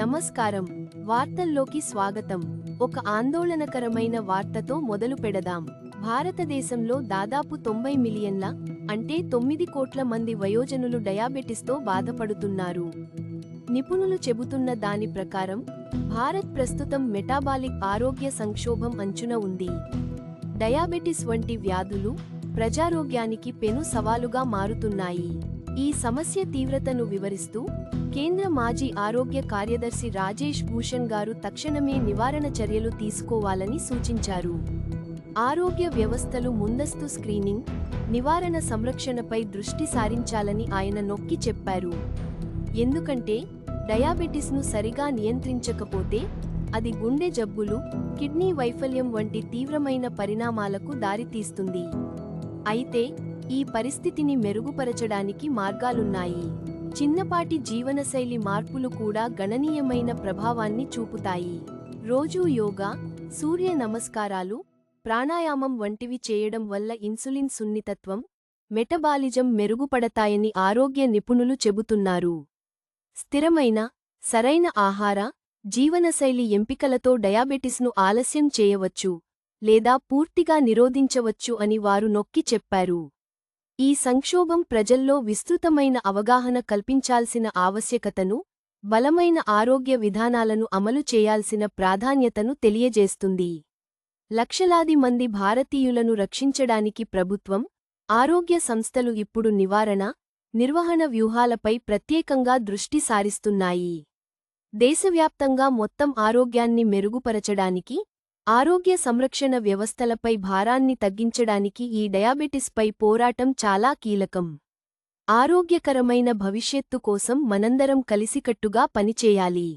నమస్కారం. వార్తల్లోకి స్వాగతం. ఒక ఆందోళనకరమైన వార్తతో మొదలు పెడదాం. భారతదేశంలో దాదాపు తొంభై మిలియన్ల అంటే తొమ్మిది కోట్ల మంది వయోజనులు డయాబెటిస్తో బాధపడుతున్నారు. నిపుణులు చెబుతున్న దాని ప్రకారం భారత్ ప్రస్తుతం మెటాబాలిక్ ఆరోగ్య సంక్షోభం అంచున ఉంది. డయాబెటిస్ వంటి వ్యాధులు ప్రజారోగ్యానికి పెను సవాలుగా మారుతున్నాయి. ఈ సమస్య తీవ్రతను వివరిస్తూ కేంద్ర మాజీ ఆరోగ్య కార్యదర్శి రాజేష్ భూషణ్ గారు తక్షణమే నివారణ చర్యలు తీసుకోవాలని సూచించారు. ఆరోగ్య వ్యవస్థలు ముందస్తు స్క్రీనింగ్ నివారణ సంరక్షణపై దృష్టి సారించాలని ఆయన నొక్కి చెప్పారు. ఎందుకంటే డయాబెటిస్ను సరిగా నియంత్రించకపోతే అది గుండె జబ్బులు కిడ్నీ వైఫల్యం వంటి తీవ్రమైన పరిణామాలకు దారితీస్తుంది. అయితే ఈ పరిస్థితిని మెరుగుపరచడానికి మార్గాలున్నాయి. చిన్నపాటి జీవనశైలి మార్పులు కూడా గణనీయమైన ప్రభావాన్ని చూపుతాయి. రోజూ యోగా సూర్య నమస్కారాలు ప్రాణాయామం వంటివి చేయడం వల్ల ఇన్సులిన్ సున్నితత్వం మెటబాలిజం మెరుగుపడతాయని ఆరోగ్య నిపుణులు చెబుతున్నారు. స్థిరమైన సరైన ఆహార జీవనశైలి ఎంపికలతో డయాబెటిస్ను ఆలస్యం చేయవచ్చు లేదా పూర్తిగా నిరోధించవచ్చు అని వారు నొక్కి చెప్పారు. ఈ సంక్షోభం ప్రజల్లో విస్తృతమైన అవగాహన కల్పించాల్సిన ఆవశ్యకతను బలమైన ఆరోగ్య విధానాలను అమలు చేయాల్సిన ప్రాధాన్యతను తెలియజేస్తుంది. లక్షలాది మంది భారతీయులను రక్షించడానికి ప్రభుత్వం ఆరోగ్య సంస్థలు ఇప్పుడు నివారణ నిర్వహణ వ్యూహాలపై ప్రత్యేకంగా దృష్టి సారిస్తున్నాయి. దేశవ్యాప్తంగా మొత్తం ఆరోగ్యాన్ని మెరుగుపరచడానికి ఆరోగ్య సంరక్షణ వ్యవస్థలపై భారాన్ని తగ్గించడానికి ఈ డయాబెటిస్పై పోరాటం చాలా కీలకం. ఆరోగ్యకరమైన భవిష్యత్తు కోసం మనందరం కలిసికట్టుగా పనిచేయాలి.